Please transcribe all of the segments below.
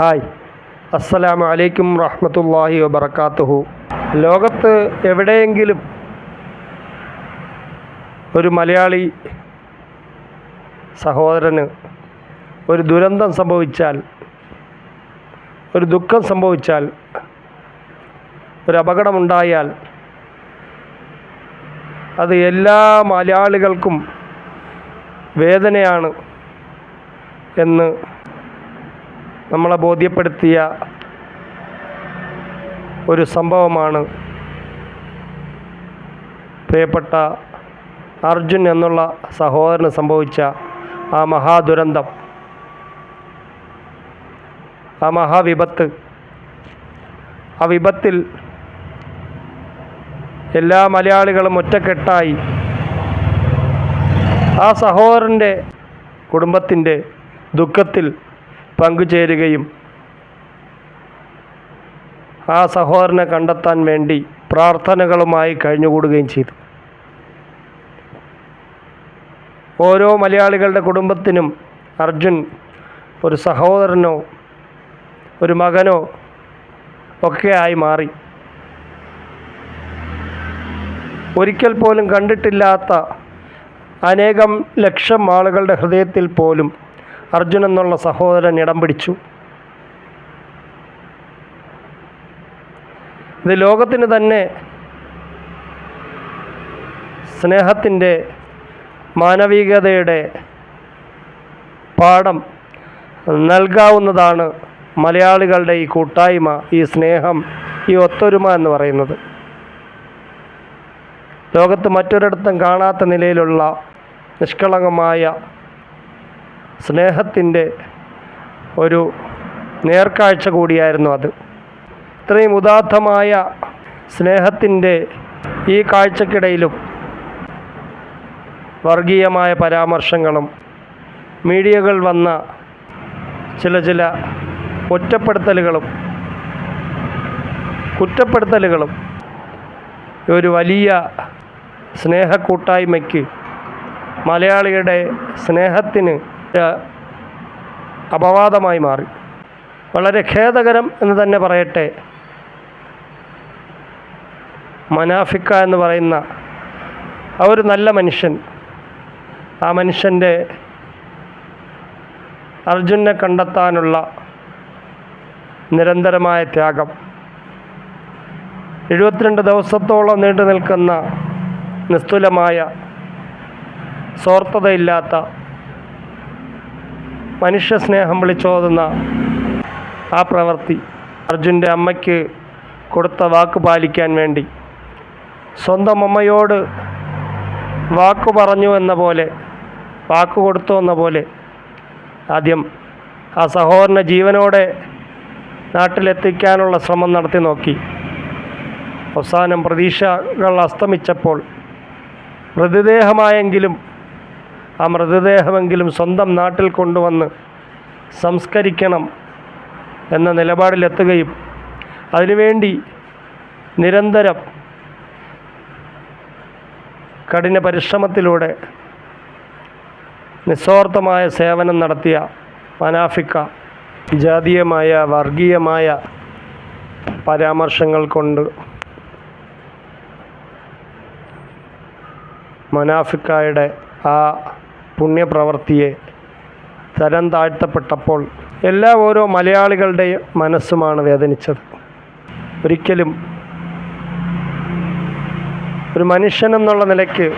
Hi. അസ്സലാമു അലൈക്കും റഹ്മത്തുള്ളാഹി വബർക്കാത്തുഹു ലോകത്ത് എവിടെയെങ്കിലും ഒരു മലയാളി സഹോദരന് ഒരു ദുരന്തം സംഭവിച്ചാൽ ഒരു ദുഃഖം സംഭവിച്ചാൽ ഒരു അപകടമുണ്ടായാൽ അത് എല്ലാ മലയാളികൾക്കും വേദനയാണ് എന്ന് നമ്മളെ ബോധ്യപ്പെടുത്തിയ ഒരു സംഭവമാണ് പ്രിയപ്പെട്ട അർജുൻ എന്നുള്ള സഹോദരന് സംഭവിച്ച ആ മഹാദുരന്തം ആ മഹാവിപത്ത്. ആ വിപത്തിൽ എല്ലാ മലയാളികളും ഒറ്റക്കെട്ടായി. ആ സഹോദരന്റെ കുടുംബത്തിന്റെ ദുഃഖത്തിൽ പങ്കുചേരുകയും ആ സഹോദരനെ കണ്ടെത്താൻ വേണ്ടി പ്രാർത്ഥനകളുമായി കഴിഞ്ഞുകൂടുകയും ചെയ്തു. ഓരോ മലയാളികളുടെ കുടുംബത്തിനും അർജുൻ ഒരു സഹോദരനോ ഒരു മകനോ ഒക്കെ ആയി മാറി. ഒരിക്കൽ പോലും കണ്ടിട്ടില്ലാത്ത അനേകം ലക്ഷം ആളുകളുടെ ഹൃദയത്തിൽ പോലും അർജുൻ എന്നുള്ള സഹോദരൻ ഇടം പിടിച്ചു. ഇത് ലോകത്തിന് തന്നെ സ്നേഹത്തിന്റെ മാനവികതയുടെ പാഠം നൽകാവുന്നതാണ് മലയാളികളുടെ ഈ കൂട്ടായ്മ ഈ സ്നേഹം ഈ ഒത്തൊരുമ എന്ന് പറയുന്നത്. ലോകത്ത് മറ്റൊരിടത്തും കാണാത്ത നിലയിലുള്ള നിഷ്കളങ്കമായ സ്നേഹത്തിന്റെ ഒരു നേർക്കാഴ്ച കൂടിയായിരുന്നു അത്. ഇത്രയും ഉദാത്തമായ സ്നേഹത്തിന്റെ ഈ കാഴ്ചക്കിടയിലും വർഗീയമായ പരാമർശങ്ങളും മീഡിയകൾ വന്ന ചില ചില ഒറ്റപ്പെടുത്തലുകളും കുറ്റപ്പെടുത്തലുകളും ഒരു വലിയ സ്നേഹക്കൂട്ടായ്മയ്ക്ക് മലയാളിയുടെ സ്നേഹത്തിന് അപവാദമായി മാറി. വളരെ ഖേദകരം എന്ന് തന്നെ പറയട്ടെ. മനാഫിക്ക എന്ന് പറയുന്ന ആ ഒരു നല്ല മനുഷ്യൻ ആ മനുഷ്യന്റെ അർജുനെ കണ്ടെത്താനുള്ള നിരന്തരമായ ത്യാഗം. എഴുപത്തിരണ്ട് ദിവസത്തോളം നീണ്ടു നിൽക്കുന്ന നിസ്തുലമായ സ്വാർത്ഥതയില്ലാത്ത മനുഷ്യസ്നേഹം വിളിച്ചോതുന്ന ആ പ്രവൃത്തി അർജുന്റെ അമ്മയ്ക്ക് കൊടുത്ത വാക്ക് പാലിക്കാൻ വേണ്ടി. സ്വന്തം അമ്മയോട് വാക്ക് പറഞ്ഞു എന്ന പോലെ വാക്ക് കൊടുത്തു എന്ന പോലെ ആദ്യം ആ സഹോദരനെ ജീവനോടെ നാട്ടിലെത്തിക്കാനുള്ള ശ്രമം നടത്തി നോക്കി. അവസാനം പ്രതീക്ഷകൾ അസ്തമിച്ചപ്പോൾ മൃതദേഹമായെങ്കിലും ആ മൃതദേഹമെങ്കിലും സ്വന്തം നാട്ടിൽ കൊണ്ടുവന്ന് സംസ്കരിക്കണം എന്ന നിലപാടിലെത്തുകയും അതിനുവേണ്ടി നിരന്തരം കഠിന പരിശ്രമത്തിലൂടെ നിസ്വാർത്ഥമായ സേവനം നടത്തിയ മനാഫിക്ക ജാതീയമായ വർഗീയമായ പരാമർശങ്ങൾ കൊണ്ട് മനാഫിക്കായുടെ ആ പുണ്യപ്രവൃത്തിയെ തരം താഴ്ത്തപ്പെട്ടപ്പോൾ എല്ലാ ഓരോ മലയാളികളുടെയും മനസ്സുമാണ് വേദനിച്ചത്. ഒരിക്കലും ഒരു മനുഷ്യൻ എന്നുള്ള നിലയ്ക്ക്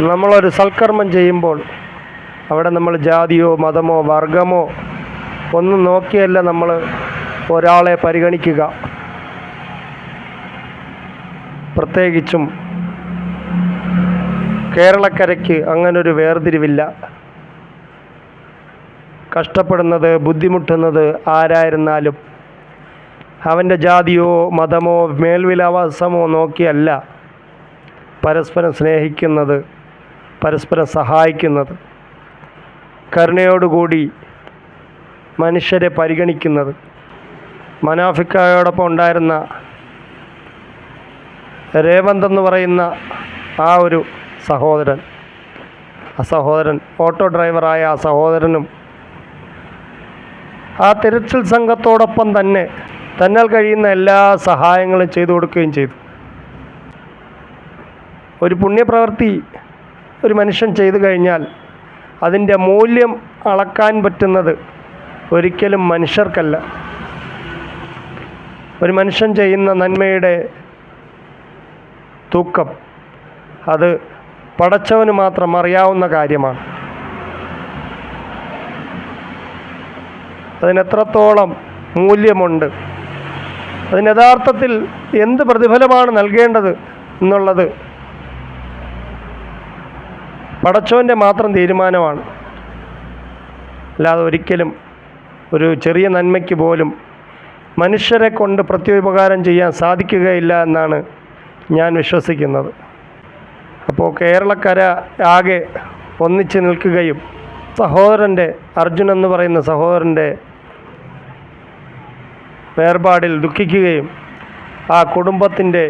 നമ്മളൊരു സൽക്കർമ്മം ചെയ്യുമ്പോൾ അവിടെ നമ്മൾ ജാതിയോ മതമോ വർഗമോ ഒന്നും നോക്കിയല്ല നമ്മൾ ഒരാളെ പരിഗണിക്കുക. പ്രത്യേകിച്ചും കേരളക്കരയ്ക്ക് അങ്ങനൊരു വേർതിരിവില്ല. കഷ്ടപ്പെടുന്നത് ബുദ്ധിമുട്ടുന്നത് ആരായിരുന്നാലും. അവന്റെ ജാതിയോ മതമോ മേൽവിലാവാസമോ നോക്കിയല്ല പരസ്പരം സ്നേഹിക്കുന്നത് പരസ്പരം സഹായിക്കുന്നത്. കരുണയോടുകൂടി മനുഷ്യരെ പരിഗണിക്കുന്നത്. മനാഫിക്കായോടൊപ്പം ഉണ്ടായിരുന്ന രേവന്ത് എന്ന് പറയുന്ന ആ ഒരു സഹോദരൻ ആ സഹോദരൻ ഓട്ടോ ഡ്രൈവറായ ആ സഹോദരനും ആ തിരച്ചിൽ സംഘത്തോടൊപ്പം തന്നെ തന്നാൽ കഴിയുന്ന എല്ലാ സഹായങ്ങളും ചെയ്തു കൊടുക്കുകയും ചെയ്തു. ഒരു പുണ്യപ്രവൃത്തി ഒരു മനുഷ്യൻ ചെയ്തു കഴിഞ്ഞാൽ അതിന്റെ മൂല്യം അളക്കാൻ പറ്റുന്നത് ഒരിക്കലും മനുഷ്യർക്കല്ല. ഒരു മനുഷ്യൻ ചെയ്യുന്ന നന്മയുടെ തൂക്കം അത് പടച്ചവന് മാത്രം അറിയാവുന്ന കാര്യമാണ്. അതിനെത്രത്തോളം മൂല്യമുണ്ട്? അതിന് യഥാർത്ഥത്തിൽ എന്ത് പ്രതിഫലമാണ് നൽകേണ്ടത് എന്നുള്ളത് പടച്ചവന്റെ മാത്രം തീരുമാനമാണ്. അല്ലാതെ ഒരിക്കലും ഒരു ചെറിയ നന്മയ്ക്ക് പോലും മനുഷ്യരെ കൊണ്ട് പ്രത്യുപകാരം ചെയ്യാൻ സാധിക്കുകയില്ല എന്നാണ് ഞാൻ വിശ്വസിക്കുന്നത്. അപ്പോൾ കേരളക്കര ആകെ ഒന്നിച്ച് നിൽക്കുകയും സഹോദരന്റെ അർജുൻ എന്ന് പറയുന്ന സഹോദരന്റെ വേർപാടിൽ ദുഃഖിക്കുകയും ആ കുടുംബത്തിന്റെ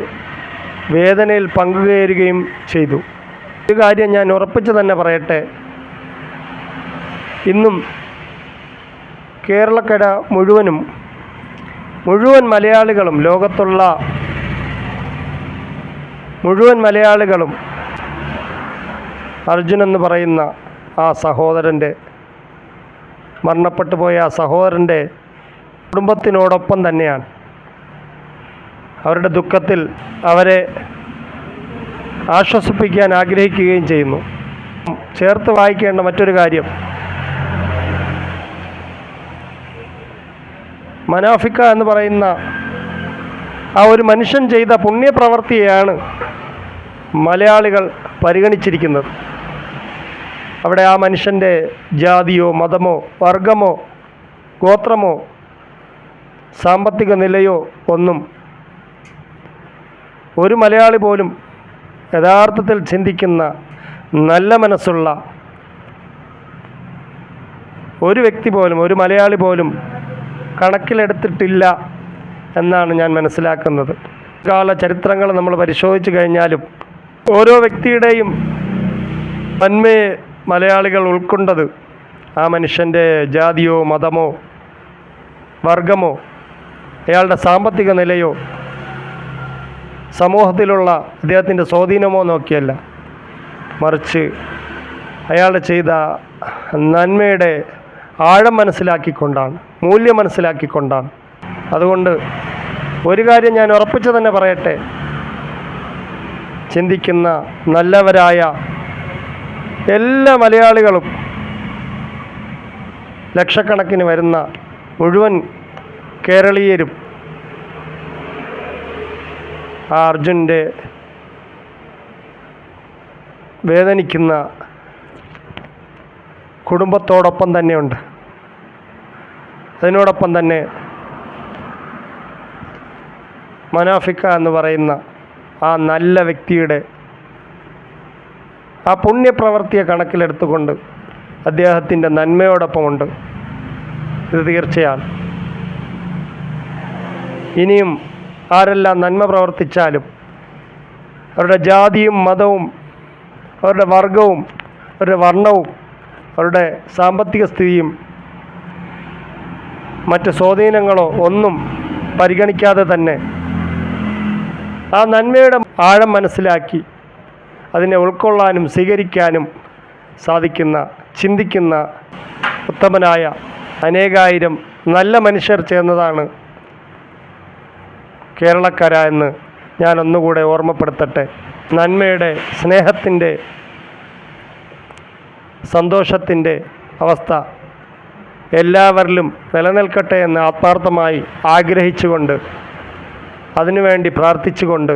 വേദനയിൽ പങ്കുചേരുകയും ചെയ്തു. ഒരു കാര്യം ഞാൻ ഉറപ്പിച്ച് തന്നെ പറയട്ടെ. ഇന്നും കേരളക്കര മുഴുവനും മുഴുവൻ മലയാളികളും ലോകത്തുള്ള മുഴുവൻ മലയാളികളും അർജുൻ എന്ന് പറയുന്ന ആ സഹോദരന്റെ മരണപ്പെട്ടു പോയ ആ സഹോദരന്റെ കുടുംബത്തിനോടൊപ്പം തന്നെയാണ്. അവരുടെ ദുഃഖത്തിൽ അവരെ ആശ്വസിപ്പിക്കാൻ ആഗ്രഹിക്കുകയും ചെയ്യുന്നു. ചേർത്ത് വായിക്കേണ്ട മറ്റൊരു കാര്യം. മനാഫിക്ക എന്ന് പറയുന്ന ആ ഒരു മനുഷ്യൻ ചെയ്ത പുണ്യപ്രവർത്തിയാണ് മലയാളികൾ പരിഗണിച്ചിരിക്കുന്നത്. അവിടെ ആ മനുഷ്യന്റെ ജാതിയോ മതമോ വർഗമോ ഗോത്രമോ സാമ്പത്തിക നിലയോ ഒന്നും ഒരു മലയാളി പോലും യഥാർത്ഥത്തിൽ ചിന്തിക്കുന്ന നല്ല മനസ്സുള്ള ഒരു വ്യക്തി പോലും ഒരു മലയാളി പോലും കണക്കിലെടുത്തിട്ടില്ല എന്നാണ് ഞാൻ മനസ്സിലാക്കുന്നത്. കാല ചരിത്രങ്ങൾ നമ്മൾ പരിശോധിച്ചു കഴിഞ്ഞാലും ഓരോ വ്യക്തിയുടെയും നന്മയെ മലയാളികൾ ഉൾക്കൊണ്ടത് ആ മനുഷ്യന്റെ ജാതിയോ മതമോ വർഗമോ അയാളുടെ സാമ്പത്തിക നിലയോ സമൂഹത്തിലുള്ള അദ്ദേഹത്തിന്റെ സ്വാധീനമോ നോക്കിയല്ല. മറിച്ച് അയാൾ ചെയ്ത നന്മയുടെ ആഴം മനസ്സിലാക്കിക്കൊണ്ടാണ് മൂല്യം മനസ്സിലാക്കിക്കൊണ്ടാണ്. അതുകൊണ്ട് ഒരു കാര്യം ഞാൻ ഉറപ്പിച്ചു തന്നെ പറയട്ടെ ചിന്തിക്കുന്ന നല്ലവരായ എല്ലാ മലയാളികളും ലക്ഷക്കണക്കിന് വരുന്ന മുഴുവൻ കേരളീയരും ആ അർജുന്റെ വേദനിക്കുന്ന കുടുംബത്തോടൊപ്പം തന്നെയുണ്ട്. അതിനോടൊപ്പം തന്നെ മനാഫിക്ക എന്ന് പറയുന്ന ആ നല്ല വ്യക്തിയുടെ ആ പുണ്യപ്രവൃത്തിയെ കണക്കിലെടുത്തുകൊണ്ട് അദ്ദേഹത്തിന്റെ നന്മയോടൊപ്പമുണ്ട്. ഇത് തീർച്ചയാണ്. ഇനിയും ആരെല്ലാം നന്മ പ്രവർത്തിച്ചാലും അവരുടെ ജാതിയും മതവും അവരുടെ വർഗവും അവരുടെ വർണവും അവരുടെ സാമ്പത്തിക സ്ഥിതിയും മറ്റ് സ്വാധീനങ്ങളോ ഒന്നും പരിഗണിക്കാതെ തന്നെ ആ നന്മയുടെ ആഴം മനസ്സിലാക്കി അതിനെ ഉൾക്കൊള്ളാനും സ്വീകരിക്കാനും സാധിക്കുന്ന ചിന്തിക്കുന്ന ഉത്തമനായ അനേകായിരം നല്ല മനുഷ്യർ ചേർന്നതാണ് കേരളക്കര എന്ന് ഞാൻ ഒന്നുകൂടെ ഓർമ്മപ്പെടുത്തട്ടെ. നന്മയുടെ സ്നേഹത്തിന്റെ സന്തോഷത്തിന്റെ അവസ്ഥ എല്ലാവരിലും നിലനിൽക്കട്ടെ എന്ന് ആത്മാർത്ഥമായി ആഗ്രഹിച്ചുകൊണ്ട് അതിനുവേണ്ടി പ്രാർത്ഥിച്ചുകൊണ്ട്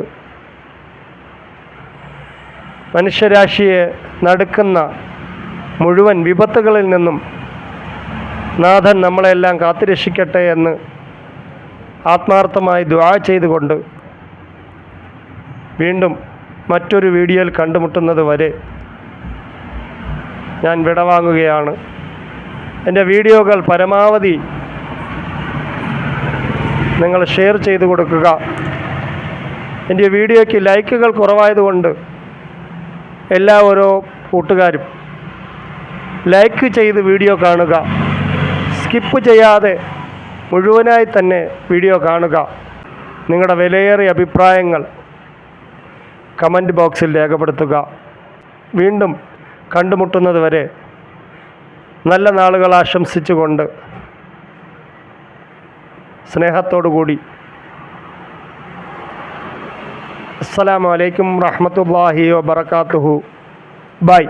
മനുഷ്യരാശിയെ നടുക്കുന്ന മുഴുവൻ വിപത്തുകളിൽ നിന്നും നാഥൻ നമ്മളെല്ലാം കാത്തുരക്ഷിക്കട്ടെ എന്ന് ആത്മാർത്ഥമായി ദ്വാ ചെയ്തുകൊണ്ട് വീണ്ടും മറ്റൊരു വീഡിയോയിൽ കണ്ടുമുട്ടുന്നത് വരെ ഞാൻ വിടവാങ്ങുകയാണ്. എന്റെ വീഡിയോകൾ പരമാവധി നിങ്ങൾ ഷെയർ ചെയ്ത് കൊടുക്കുക. എന്റെ വീഡിയോയ്ക്ക് ലൈക്കുകൾ കുറവായതുകൊണ്ട് എല്ലാ ഓരോ കൂട്ടുകാരും ലൈക്ക് ചെയ്ത് വീഡിയോ കാണുക. സ്കിപ്പ് ചെയ്യാതെ മുഴുവനായി തന്നെ വീഡിയോ കാണുക. നിങ്ങളുടെ വിലയേറിയ അഭിപ്രായങ്ങൾ കമന്റ് ബോക്സിൽ രേഖപ്പെടുത്തുക. വീണ്ടും കണ്ടുമുട്ടുന്നത് വരെ നല്ല നാളുകൾ ആശംസിച്ചുകൊണ്ട് സ്നേഹത്തോടു കൂടി അസ്സലാമു അലൈക്കും റഹ്മത്തുള്ളാഹി വബറകാതുഹു. ബൈ.